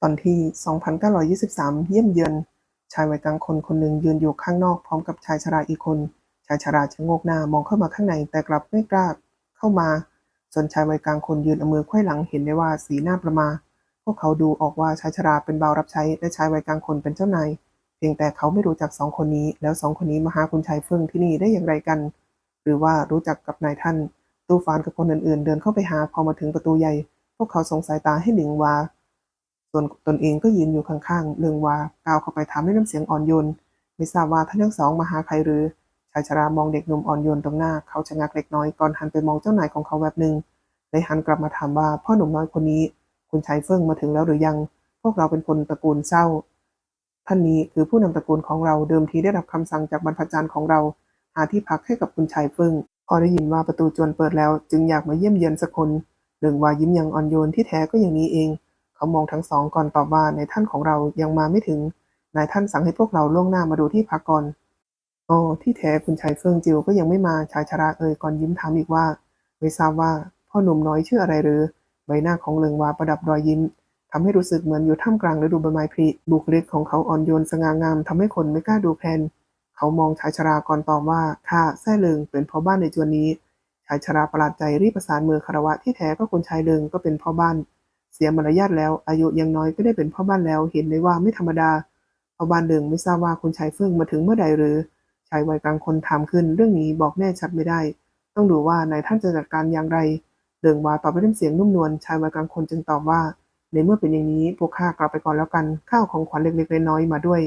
ตอนที่ 2,923 เยี่ยมเยือน ชายวัยกลางคนคนหนึ่งยืนอยู่ข้างนอกพร้อมกับชายชราอีกคน ชายชราชะโงกหน้ามองเข้ามาข้างในแต่กลับไม่กล้าเข้ามา ส่วนชายวัยกลางคนยืนเอามือไขว้หลังเห็นได้ว่าสีหน้าประมา พวกเขาดูออกว่าชายชราเป็นบ่าวรับใช้และชายวัยกลางคนเป็นเจ้านาย เพียงแต่เขาไม่รู้จักสองคนนี้ แล้วสองคนนี้มาหาคุณชายเฟิ่องที่นี่ได้อย่างไรกัน หรือว่ารู้จักกับนายท่าน ตู้ฟานกับคนอื่นๆ เดินเข้าไปหาพอมาถึงประตูใหญ่ พวกเขาส่งสายตาให้หลิงวา ส่วนตนเองก็ยืนอยู่ข้างๆ เลืองวาก้าวเข้าไปถามด้วยน้ำเสียงอ่อนโยน ไม่ทราบว่าท่านทั้งสองมาหาใครหรือ ชายชรามองเด็กหนุ่มอ่อนโยนตรงหน้า เขาชะงักเล็กน้อยก่อนหันไปมองเจ้านายของเขาแบบหนึ่งเลยหันกลับมาถามว่าพ่อหนุ่มน้อยคนนี้ คุณชายเฟิ่งมาถึงแล้วหรือยัง พวกเราเป็นคนตระกูลเศร้า ท่านนี้คือผู้นำตระกูลของเราเดิมทีได้รับคำสั่งจากบรรพจารย์ของเรา หาที่พักให้กับคุณชายเฟิ่งพอได้ยินว่าประตูจวนเปิดแล้ว จึงอยากมาเยี่ยมเยียนสักคนเรื่งว่ายิ้มอย่างอ่อนโยนที่แท้ก็อย่างนี้เอง เขามองทั้งสองก่อนตอบว่าในท่านของเรายังมาไม่ถึง นายท่านสั่งให้พวกเราล่วงหน้ามาดูที่พักก่อนอ๋อที่แท้คุณชายเฟิ่งจิวก็ยังไม่มาชายชราเอ่ยก่อนยิ้มถามอีกว่า ไม่ทราบว่าพ่อหนุ่มน้อยชื่ออะไรหรือ ใบหน้าของเลิงวาประดับรอยยิ้มทำให้รู้สึกเหมือนอยู่ท่ามกลางฤดูใบไม้ผลิบุคลิกของเขาอ่อนโยนสง่างามทำให้คนไม่กล้าดูแคลนเขามองชายชราก่อนตอบว่าข้าแซ่เลิงเป็นพ่อบ้านในจวนนี้ชายชราประหลาดใจรีบประสานมือคารวะที่แท้ก็คุณชายเลิงก็เป็นพ่อบ้าน เสียมารยาทแล้ว อายุยังน้อยก็ได้เป็นพ่อบ้านแล้ว เห็นได้ว่าไม่ธรรมดาพ่อบ้านเลิงไม่ทราบว่าคุณชายเฟื่องมาถึงเมื่อใดหรือชายวัยกลางคนถามขึ้น เรื่องนี้บอกแน่ชัดไม่ได้ ต้องดูว่านายท่านจะจัดการอย่างไรเลิงว่าตอบไปด้วยเสียงนุ่มนวลชายวัยกลางคนจึงตอบว่า ในเมื่อเป็นอย่างนี้พวกข้ากลับไปก่อนแล้วกันข้าวของขวัญเล็กๆน้อยๆมาด้วย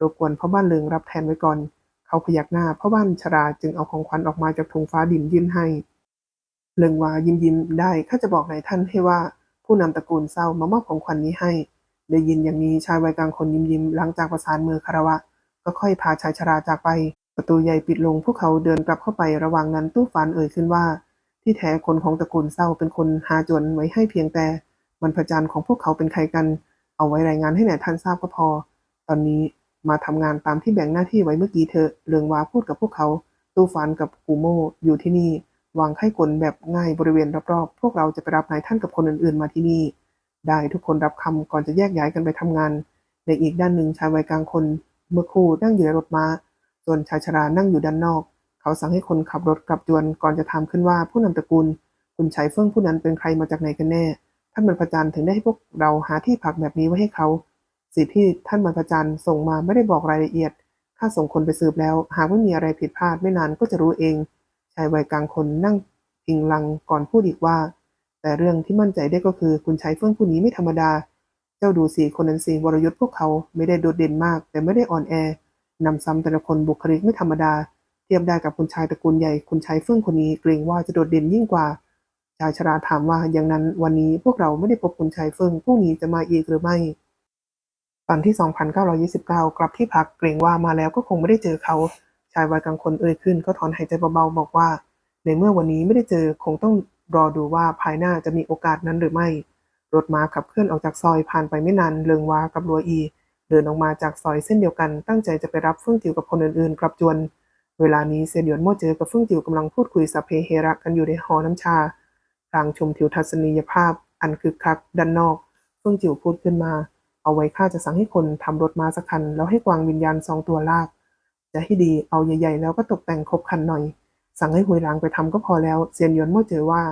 รบกวนพ่อบ้านเลิงรับแทนไว้ก่อน เขาพยักหน้าพ่อบ้านชราจึงเอาของขวัญออกมาจากถุงฟ้าดินยื่นให้ เลิงวายิ้มยิ้มได้ข้าจะบอกนายท่านให้ว่า ผู้นำตระกูลเศร้ามามอบของขวัญนนี้ให้ ได้ยินอย่างนี้ชายวัยกลางคนยิ้มยิ้มหลังจากประสานมือคารวะ ก็ค่อยพาชายชราจากไป ประตูใหญ่ปิดลงพวกเขาเดินกลับเข้าไประหว่างนั้นตู้ฝันเอ่ยขึ้นว่า ที่แท้คนของตระกูลเศร้าเป็นคนหาจวนไว้ให้เพียงแต่บรรพจารย์ของพวกเขาเป็นใครกัน เอาไว้รายงานให้นายท่านทราบก็พอ ตอนนี้มาทำงานตามที่แบ่งหน้าที่ไว้เมื่อกี้เถอเรืองวาพูดกับพวกเขา ตู้ฝันกับกูโมอยู่ที่นี่ วางไข้กลแบบง่ายบริเวณรอบๆ พวกเราจะไปรับนายท่านกับคนอื่นๆ มาที่นี่ ได้ทุกคนรับคำก่อนจะแยกย้ายกันไปทำงาน ในอีกด้านหนึ่งชายวัยกลางคน เมื่อครู่นั่งอยู่ในรถม้า ส่วนชายชรานั่งอยู่ด้านนอก เขาสั่งให้คนขับรถกลับจวนก่อนจะถามขึ้นว่าผู้นำตระกูล คุณชายเฟิ่องผู้นั้นเป็นใครมาจากไหนกันแน่ ท่านบรรพจารย์ถึงได้ให้พวกเราหาที่พักแบบนี้ไว้ให้เขา สิ่งที่ท่านบรรพจารย์ส่งมาไม่ได้บอกรายละเอียดข้าส่งคนไปสืบแล้ว หากว่ามีอะไรผิดพลาดไม่นานก็จะรู้เอง ชายวัยกลางคนนั่งพิงลังก่อนพูดอีกว่า แต่เรื่องที่มั่นใจได้ก็คือคุณชายเฟื่องผู้นี้ไม่ธรรมดา เจ้าดูสีคนนั้นสีวรยุทธ์พวกเขาไม่ได้โดดเด่นมาก แต่ไม่ได้อ่อนแอนำซ้ำแต่ละคนบุคลิกไม่ธรรมดา เทียบได้กับคุณชายตระกูลใหญ่คุณชายเฟื่องคนนี้เกรงว่าจะโดดเด่นยิ่งกว่าชายชราถามว่าอย่างนั้นวันนี้พวกเราไม่ได้พบคุณชายเฟื่องพรุ่งนี้จะมาอีกหรือไม่ ตอนที่ 2,929 กลับที่พักเกรงว่ามาแล้วก็คงไม่ได้เจอเขา ชายวัยกลางคนเอ่ยขึ้นก็ถอนหายใจเบาๆบอกว่า ในเมื่อวันนี้ไม่ได้เจอคงต้องรอดูว่าภายหน้าจะมีโอกาสนั้นหรือไม่ รถม้าขับเคลื่อนออกจากซอยผ่านไปไม่นานเลิงวากับลัวอี เดินออกมาจากซอยเส้นเดียวกันตั้งใจจะไปรับเฟื่องจิ๋วกับคนอื่นๆกลับจวน เวลานี้เซียนหยวนโม่เจอกับเฟื่องจิ๋วกำลังพูดคุยสัพเพเฮระกันอยู่ในหอน้ำชาพลางชมทิวทัศนียภาพ อันคึกคักด้านนอก เฟื่องจิ๋วพูดขึ้นมา เอาไว้ข้าจะสั่งให้คนทำรถม้าสักคันแล้วให้กวางวิญญาณสองตัวลาก จะให้ดีเอาใหญ่ๆ แล้วก็ตกแต่งครบคันหน่อย สั่งให้หุยหลังไปทำก็พอแล้วเซียนหยวนโม่เจอว่า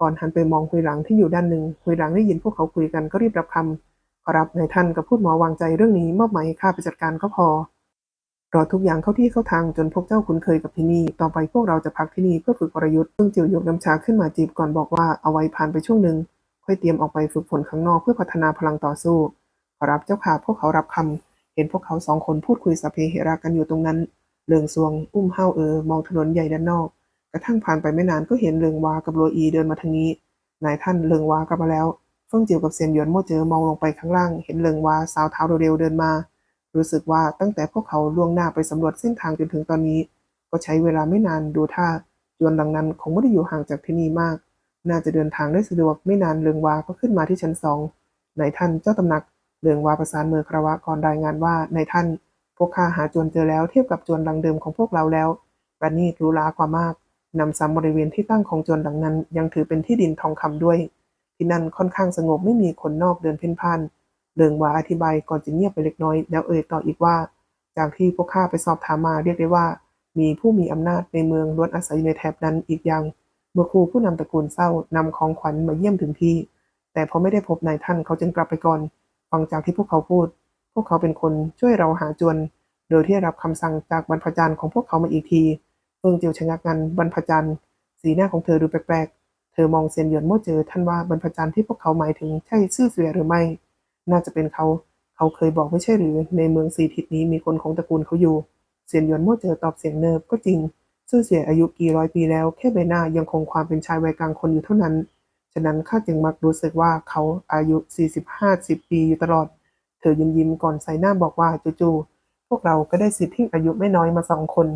ก่อนหันไปมองหุยหลังที่อยู่ด้านหนึ่งหุยหลังได้ยินพวกเขาคุยกันก็รีบรับคำขอรับนายท่านกับพูดหมอวางใจเรื่องนี้มอบหมายให้ข้าไปจัดการก็พอรอทุกอย่างเข้าที่เข้าทางจนพวกเจ้าคุ้นเคยกับที่นี่ ต่อไปพวกเราจะพักที่นี่เพื่อฝึกวรยุทธ์ซึ่งจิวยกน้ำชาขึ้นมาจีบก่อนบอกว่าเอาไว้ผ่านไปช่วงหนึ่งค่อยเตรียมออกไปฝึกฝนข้างนอกเพื่อพัฒนาพลังต่อสู้ ขอรับเจ้าค่ะพวกเขารับคำ เห็นพวกเขาสองคนพูดคุยสพเพเหระกันอยู่ตรงนั้น เลืองซวง อุ้มห้าวเออ มองถนนใหญ่ด้านนอก กระทั่งผ่านไปไม่นานก็เห็นเลืองวากับโรอีเดินมาทางนี้ นายท่านเลืองวากลับมาแล้ว เฟิ่งจิวกับเซียนหยวนโม่เจอมองลงไปข้างล่าง เห็นเลืองวาสาวเท้าเร็วๆเดินมา รู้สึกว่าตั้งแต่พวกเขาล่วงหน้าไปสำรวจเส้นทางจนถึงตอนนี้ ก็ใช้เวลาไม่นานดูท่าจวนดังนั้นคงไม่ได้อยู่ห่างจากที่นี่มาก น่าจะเดินทางได้สะดวกไม่นานเลืองวาก็ขึ้นมาที่ชั้นสองนายท่านเจ้าตำหนัก เรืองวาประสานมือครวะก่อนรายงานว่าในท่าน พวกข้าหาจวนเจอแล้วเทียบกับจวนดังเดิมของพวกเราแล้วประณีตรูหรากว่ามากนำซ้ำบริเวณที่ตั้งของจวนดังนั้น ยังถือเป็นที่ดินทองคำด้วย ที่นั่นค่อนข้างสงบไม่มีคนนอกเดินเพ่นพ่านเริงวาอธิบายก่อนจะเงียบไปเล็กน้อย แล้วเอ่ยต่ออีกว่า จากที่พวกข้าไปสอบถามมาเรียกได้ว่า มีผู้มีอำนาจในเมืองล้วนอาศัยในแถบนั้นอีกอย่างเมื่อครูผู้นำตระกูลเศร้านำของขวัญมาเยี่ยมถึงที่ แต่พอไม่ได้พบนายท่านเขาจึงกลับไปก่อน ฟังจากที่พวกเขาพูด พวกเขาเป็นคนช่วยเราหาจวน โดยที่รับคำสั่งจากบรรพจารย์ของพวกเขามาอีกทีเฟิงเจียวชะงักงันบรรพจารย์สีหน้าของเธอดูแปลกๆ เธอมองเซียนหยวนโม่เจอท่านว่าบรรพจารย์ที่พวกเขาหมายถึงใช่ซื่อเสียหรือไม่ น่าจะเป็นเขา เขาเคยบอกไม่ใช่หรือ ในเมืองสีทิศนี้มีคนของตระกูลเขาอยู่ เซียนหยวนโม่เจอตอบเสียงเนิบก็จริงซื่อเสียอายุกี่ร้อยปีแล้วแค่ใบหน้ายังคงความเป็นชายวัยกลางคนอยู่เท่านั้น ฉะนั้นข้าจึงมักรู้สึกว่าเขาอายุ 40-50 ปีอยู่ตลอด เธอยิ้มยิ้มๆก่อนใส่หน้าบอกว่าจู่ๆพวกเราก็ได้สิทธิ์ที่อายุไม่น้อยมาสองคน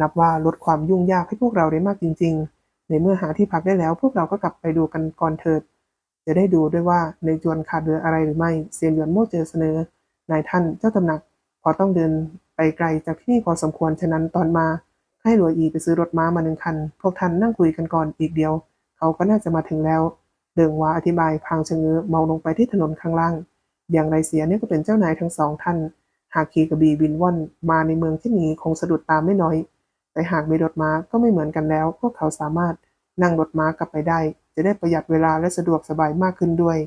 นับว่าลดความยุ่งยากให้พวกเราได้มากจริง ๆ ในเมื่อหาที่พักได้แล้ว พวกเราก็กลับไปดูกันก่อนเถิด จะได้ดูด้วยว่าในจวนขาดเหลืออะไรหรือไม่เซียนหยวนโม่เจอเสนอนายท่านเจ้าตำหนัก พอต้องเดินไปไกลจากที่นี่พอสมควรฉะนั้นตอนมาให้หลวอีไปซื้อรถม้ามาหนึ่งคัน พวกท่านนั่งคุยกันก่อนอีกเดียว เขาก็น่าจะมาถึงแล้ว เดิงวาอธิบายพางชะเง้อมองลงไปที่ถนนข้างล่าง อย่างไรเสียเนี่ยก็เป็นเจ้านายทั้งสองท่าน หากขี่กระบี่บินว่อนมาในเมืองที่นี้คงสะดุดตามไม่น้อย แต่หากมีรถม้าก็ไม่เหมือนกันแล้ว พวกเขาสามารถนั่งรถม้ากลับไปได้ จะได้ประหยัดเวลาและสะดวกสบายมากขึ้นด้วย